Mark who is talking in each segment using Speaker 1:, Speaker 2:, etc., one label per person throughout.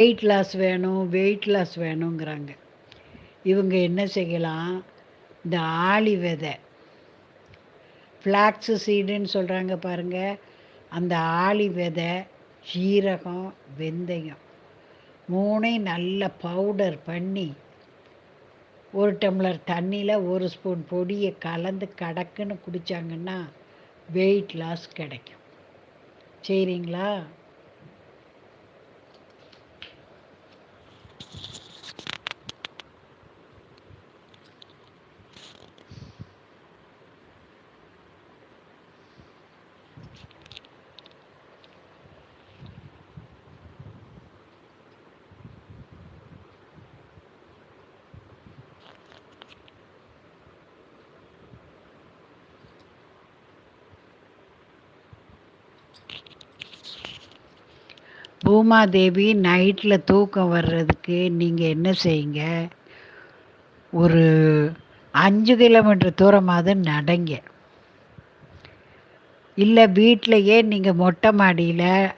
Speaker 1: Wait loss வேணும் weight loss வேணுங்கிறாங்க. இவங்க என்ன செய்யலாம்? இந்த ஆளி விதை. ஃப்ளாக்ஸு சீடுன்னு சொல்கிறாங்க பாருங்கள் அந்த ஆளி விதை சீரகம் வெந்தயம் மூணையும் நல்ல பவுடர் பண்ணி ஒரு டம்ளர் தண்ணியில் ஒரு ஸ்பூன் பொடியை கலந்து கடக்குன்னு குடித்தாங்கன்னா வெயிட் லாஸ் கிடைக்கும். சரிங்களா? பூமாதேவி நைட்டில் தூக்கம் வர்றதுக்கு நீங்கள் என்ன செய்யுங்க? ஒரு அஞ்சு கிலோமீட்டர் தூரமாவது நடங்க. இல்லை வீட்டிலையே நீங்கள் மொட்டை மாடியில்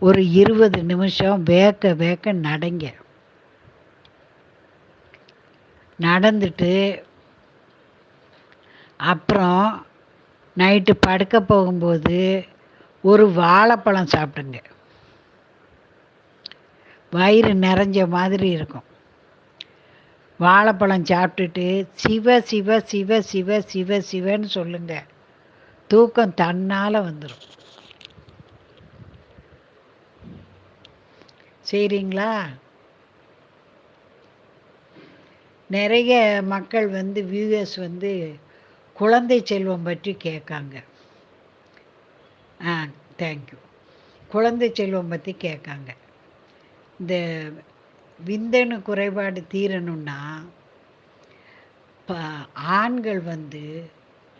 Speaker 1: ஒரு இருபது நிமிஷம் வேக்க வேக்க நடங்க. நடந்துட்டு அப்புறம் நைட்டு படுக்க போகும்போது ஒரு வாழைப்பழம் சாப்பிடுங்க. வயிறு நிறைஞ்ச மாதிரி இருக்கும். வாழைப்பழம் சாப்பிட்டுட்டு சிவ சிவ சிவ சிவ சிவ சிவன்னு சொல்லுங்க. தூக்கம் தன்னால் வந்துடும் சரிங்களா? நிறைய மக்கள் வந்து வியூஎஸ் வந்து குழந்தை செல்வம் பற்றி கேட்காங்க. ஆ தேங்க்யூ குழந்தை செல்வம் பற்றி கேட்காங்க. இந்த விந்தணு குறைபாடு தீரணும்னா ப ஆண்கள் வந்து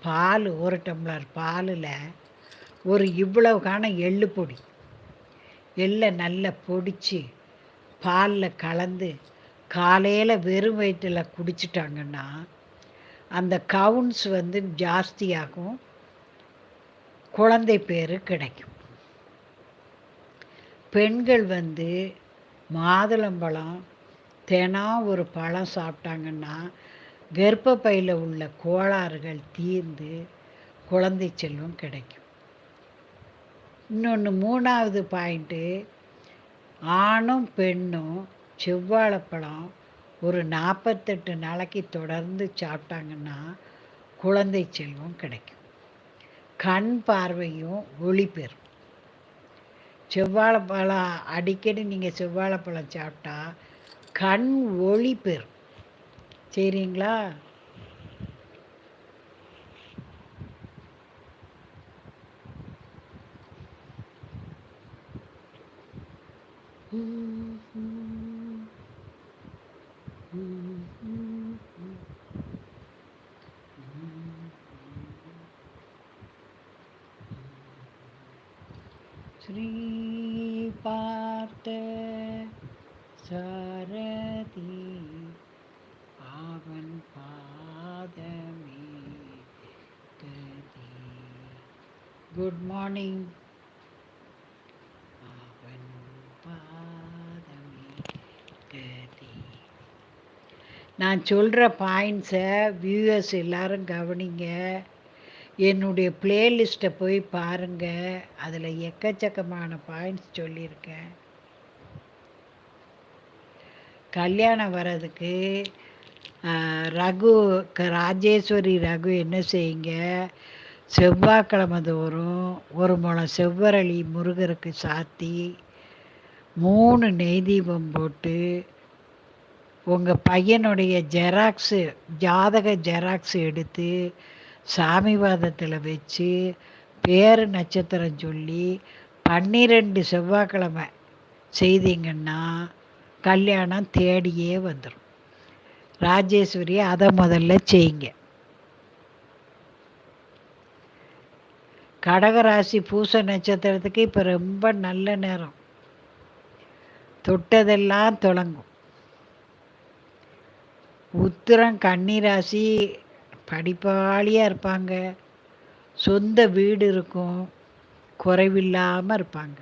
Speaker 1: பால் ஒரு டம்ளர் பாலில் ஒரு இவ்வளவுக்கான எள்ளு பொடி. எள்ளை நல்லா பொடித்து பாலில் கலந்து காலையில் வெறும் வயிற்றில் குடிச்சிட்டாங்கன்னா அந்த கவுன்ஸ் வந்து ஜாஸ்தியாகும். குழந்தை பேர் கிடைக்கும். பெண்கள் வந்து மாதுளம்பழம் தினம் ஒரு பழம் சாப்பிட்டாங்கன்னா கர்ப்பப்பையில் உள்ள கோளாறுகள் தீர்ந்து குழந்தை செல்வம் கிடைக்கும். இன்னொன்று மூணாவது பாயிண்ட்டு ஆணும் பெண்ணும் செவ்வாழைப்பழம் ஒரு நாற்பத்தெட்டு நாளைக்கு தொடர்ந்து சாப்பிட்டாங்கன்னா குழந்தை செல்வம் கிடைக்கும். கண் பார்வையும் ஒளி பெறும். செவ்வாழைப்பழம் அடிக்கடி நீங்கள் செவ்வாழைப்பழம் சாப்பிட்டா கண் ஒளி பெறும். சரிங்களா? ஸ்ரீ ஸ்ரீபார்த்த சாரதி அவன் பாதமே கதி குட் மார்னிங் அவன் பாதமே கதி நான் சொல்கிற பாயிண்ட்ஸை வியூவர்ஸ் எல்லாரும் கவனிங்க. என்னுடைய பிளேலிஸ்ட்டை போய் பாருங்கள் அதில் எக்கச்சக்கமான பாயிண்ட்ஸ் சொல்லியிருக்கேன். கல்யாணம் வர்றதுக்கு ரகு ராஜேஸ்வரி ரகு என்ன செய்யுங்க? செவ்வாய்க்கிழமை தோறும் ஒரு முளம் செவ்வரளி முருகருக்கு சாத்தி மூணு நெய் தீபம் போட்டு உங்கள் பையனுடைய ஜெராக்ஸு ஜாதக ஜெராக்ஸ் எடுத்து சாமிவாதத்தில் வச்சு பேர் நட்சத்திரம் சொல்லி பன்னிரெண்டு செவ்வாய்க்கிழமை செய்தீங்கன்னா கல்யாணம் தேடியே வந்துடும் ராஜேஸ்வரி அதை முதல்ல செய்யுங்க. கடகராசி பூச நட்சத்திரத்துக்கு இப்போ ரொம்ப நல்ல நேரம். தொட்டதெல்லாம் தொடங்கும் உத்திரம் கன்னிராசி படிப்பாளியாக இருப்பாங்க. சொந்த வீடு இருக்கும். குறைவில்லாமல் இருப்பாங்க.